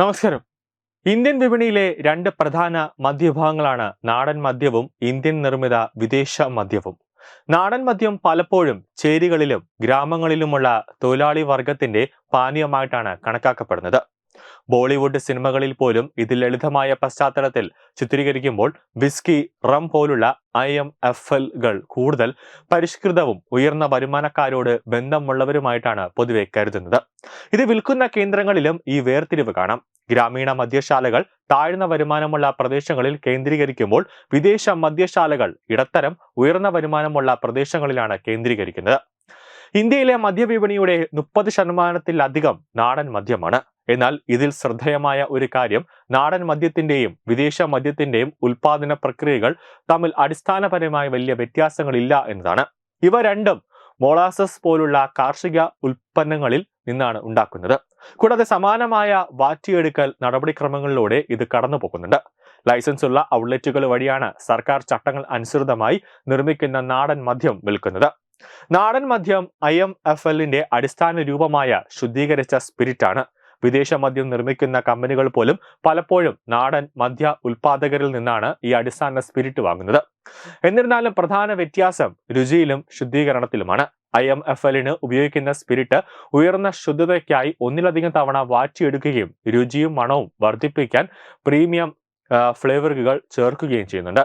നമസ്കാരം. ഇന്ത്യൻ വിപണിയിലെ രണ്ട് പ്രധാന മദ്യവിഭാഗങ്ങളാണ് നാടൻ മദ്യവും ഇന്ത്യൻ നിർമ്മിത വിദേശ മദ്യവും. നാടൻ മദ്യം പലപ്പോഴും ചേരികളിലും ഗ്രാമങ്ങളിലുമുള്ള തൊഴിലാളി വർഗത്തിന്റെ പാനീയമായിട്ടാണ് കണക്കാക്കപ്പെടുന്നത്. ബോളിവുഡ് സിനിമകളിൽ പോലും ഇത് ലളിതമായ പശ്ചാത്തലത്തിൽ ചിത്രീകരിക്കുമ്പോൾ വിസ്കി റം പോലുള്ള ഐ എം എഫ് എൽകൾ കൂടുതൽ പരിഷ്കൃതവും ഉയർന്ന വരുമാനക്കാരോട് ബന്ധമുള്ളവരുമായിട്ടാണ് പൊതുവെ കരുതുന്നത്. ഇത് വിൽക്കുന്ന കേന്ദ്രങ്ങളിലും ഈ വേർതിരിവ് കാണാം. ഗ്രാമീണ മദ്യശാലകൾ താഴ്ന്ന വരുമാനമുള്ള പ്രദേശങ്ങളിൽ കേന്ദ്രീകരിക്കുമ്പോൾ വിദേശ മദ്യശാലകൾ ഇടത്തരം ഉയർന്ന വരുമാനമുള്ള പ്രദേശങ്ങളിലാണ് കേന്ദ്രീകരിക്കുന്നത്. ഇന്ത്യയിലെ മദ്യവിപണിയുടെ മുപ്പത് ശതമാനത്തിലധികം നാടൻ മദ്യമാണ്. എന്നാൽ ഇതിൽ ശ്രദ്ധേയമായ ഒരു കാര്യം നാടൻ മദ്യത്തിന്റെയും വിദേശ മദ്യത്തിന്റെയും ഉൽപാദന പ്രക്രിയകൾ തമ്മിൽ അടിസ്ഥാനപരമായ വലിയ വ്യത്യാസങ്ങളില്ല എന്നതാണ്. ഇവ രണ്ടും മോളാസസ് പോലുള്ള കാർഷിക ഉൽപ്പന്നങ്ങളിൽ നിന്നാണ് ഉണ്ടാക്കുന്നത്. കൂടാതെ സമാനമായ വാറ്റിയെടുക്കൽ നടപടിക്രമങ്ങളിലൂടെ ഇത് കടന്നു പോകുന്നുണ്ട് ലൈസൻസ് ഉള്ള ഔട്ട്ലെറ്റുകൾ വഴിയാണ് സർക്കാർ ചട്ടങ്ങൾ അനുസൃതമായി നിർമ്മിക്കുന്ന നാടൻ മദ്യം വിൽക്കുന്നത്. നാടൻ മദ്യം ഐ എം എഫ് എല്ലിന്റെ അടിസ്ഥാന രൂപമായ ശുദ്ധീകരിച്ച സ്പിരിറ്റാണ്. വിദേശ മദ്യം നിർമ്മിക്കുന്ന കമ്പനികൾ പോലും പലപ്പോഴും നാടൻ മദ്യ ഉൽപാദകരിൽ നിന്നാണ് ഈ അടിസ്ഥാന സ്പിരിറ്റ് വാങ്ങുന്നത്. എന്നിരുന്നാലും പ്രധാന വ്യത്യാസം രുചിയിലും ശുദ്ധീകരണത്തിലുമാണ്. ഐ എം എഫ് എല്ലിന് ഉപയോഗിക്കുന്ന സ്പിരിറ്റ് ഉയർന്ന ശുദ്ധതയ്ക്കായി ഒന്നിലധികം തവണ വാറ്റിയെടുക്കുകയും രുചിയും മണവും വർദ്ധിപ്പിക്കാൻ പ്രീമിയം ഫ്ലേവറുകൾ ചേർക്കുകയും ചെയ്യുന്നുണ്ട്.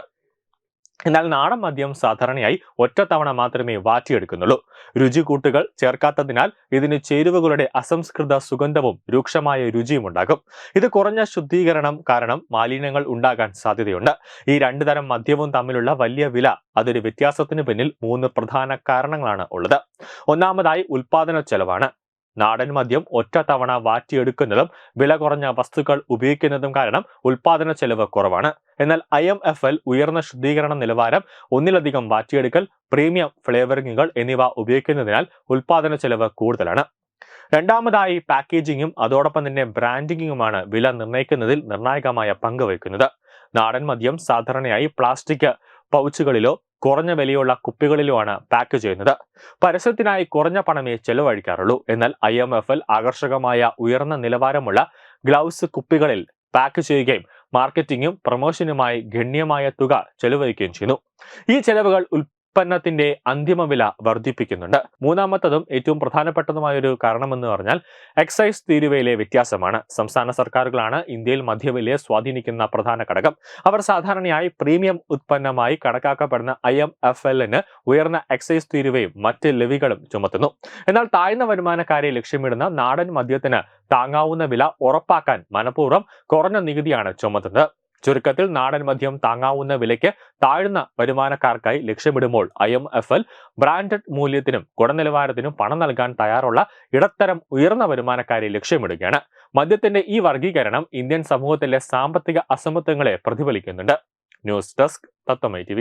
എന്നാൽ നാടൻ മദ്യം സാധാരണയായി ഒറ്റത്തവണ മാത്രമേ വാറ്റിയെടുക്കുന്നുള്ളൂ. രുചികൂട്ടുകൾ ചേർക്കാത്തതിനാൽ ഇതിന് ചേരുവകളുടെ അസംസ്കൃത സുഗന്ധവും രൂക്ഷമായ രുചിയും ഉണ്ടാകും. ഇത് കുറഞ്ഞ ശുദ്ധീകരണം കാരണം മാലിന്യങ്ങൾ ഉണ്ടാകാൻ സാധ്യതയുണ്ട്. ഈ രണ്ടു തരം മദ്യവും തമ്മിലുള്ള വലിയ വില അതൊരു വ്യത്യാസത്തിന് പിന്നിൽ മൂന്ന് പ്രധാന കാരണങ്ങളാണ് ഉള്ളത്. ഒന്നാമതായി ഉൽപാദന ചെലവാണ്. നാടൻ മദ്യം ഒറ്റ തവണ വാറ്റിയെടുക്കുന്നതും വില കുറഞ്ഞ വസ്തുക്കൾ ഉപയോഗിക്കുന്നതും കാരണം ഉൽപാദന ചെലവ് കുറവാണ്. എന്നാൽ ഐ എം എഫ് എൽ ഉയർന്ന ശുദ്ധീകരണ നിലവാരം ഒന്നിലധികം വാറ്റിയെടുക്കൽ പ്രീമിയം ഫ്ലേവറിങ്ങുകൾ എന്നിവ ഉപയോഗിക്കുന്നതിനാൽ ഉൽപാദന ചെലവ് കൂടുതലാണ്. രണ്ടാമതായി പാക്കേജിങ്ങും അതോടൊപ്പം തന്നെ ബ്രാൻഡിങ്ങുമാണ് വില നിർണയിക്കുന്നതിൽ നിർണായകമായ പങ്ക് വഹിക്കുന്നത്. നാടൻ മദ്യം സാധാരണയായി പ്ലാസ്റ്റിക് പൗച്ചുകളിലോ കുറഞ്ഞ വിലയുള്ള കുപ്പികളിലുമാണ് പാക്ക് ചെയ്യുന്നത്. പരസ്യത്തിനായി കുറഞ്ഞ പണമേ ചെലവഴിക്കാറുള്ളൂ. എന്നാൽ ഐ എം എഫ് എൽ ആകർഷകമായ ഉയർന്ന നിലവാരമുള്ള ഗ്ലൗസ് കുപ്പികളിൽ പാക്ക് ചെയ്യുകയും മാർക്കറ്റിംഗും പ്രമോഷനുമായി ഗണ്യമായ തുക ചെലവഴിക്കുകയും ചെയ്യുന്നു. ഈ ചെലവുകൾ ഉൽപ്പന്നത്തിന്റെ അന്തിമ വില വർദ്ധിപ്പിക്കുന്നുണ്ട്. മൂന്നാമത്തതും ഏറ്റവും പ്രധാനപ്പെട്ടതുമായ ഒരു കാരണമെന്ന് പറഞ്ഞാൽ എക്സൈസ് തീരുവയിലെ വ്യത്യാസമാണ്. സംസ്ഥാന സർക്കാരുകളാണ് ഇന്ത്യയിൽ മധ്യവിലയെ സ്വാധീനിക്കുന്ന പ്രധാന ഘടകം. അവർ സാധാരണയായി പ്രീമിയം ഉൽപ്പന്നമായി കണക്കാക്കപ്പെടുന്ന ഐ എം എഫ് എല്ലിന് ഉയർന്ന എക്സൈസ് തീരുവയും മറ്റ് ലെവികളും ചുമത്തുന്നു. എന്നാൽ താഴ്ന്ന വരുമാനക്കാരെ ലക്ഷ്യമിടുന്ന നാടൻ മദ്യത്തിന് താങ്ങാവുന്ന വില ഉറപ്പാക്കാൻ മനഃപൂർവം കുറഞ്ഞ നികുതിയാണ് ചുമത്തുന്നത്. ചുരുക്കത്തിൽ നാടൻ മദ്യം താങ്ങാവുന്ന വിലയ്ക്ക് താഴ്ന്ന വരുമാനക്കാർക്കായി ലക്ഷ്യമിടുമ്പോൾ I M F L branded മൂല്യത്തിനും ഗുണനിലവാരത്തിനും പണം നൽകാൻ തയ്യാറുള്ള ഇടത്തരം ഉയർന്ന വരുമാനക്കാരെ ലക്ഷ്യമിടുകയാണ്. മദ്യത്തിന്റെ ഈ വർഗീകരണം ഇന്ത്യൻ സമൂഹത്തിലെ സാമ്പത്തിക അസമത്വങ്ങളെ പ്രതിഫലിക്കുന്നുണ്ട്. ന്യൂസ് ഡെസ്ക് തത്വമൈ ടി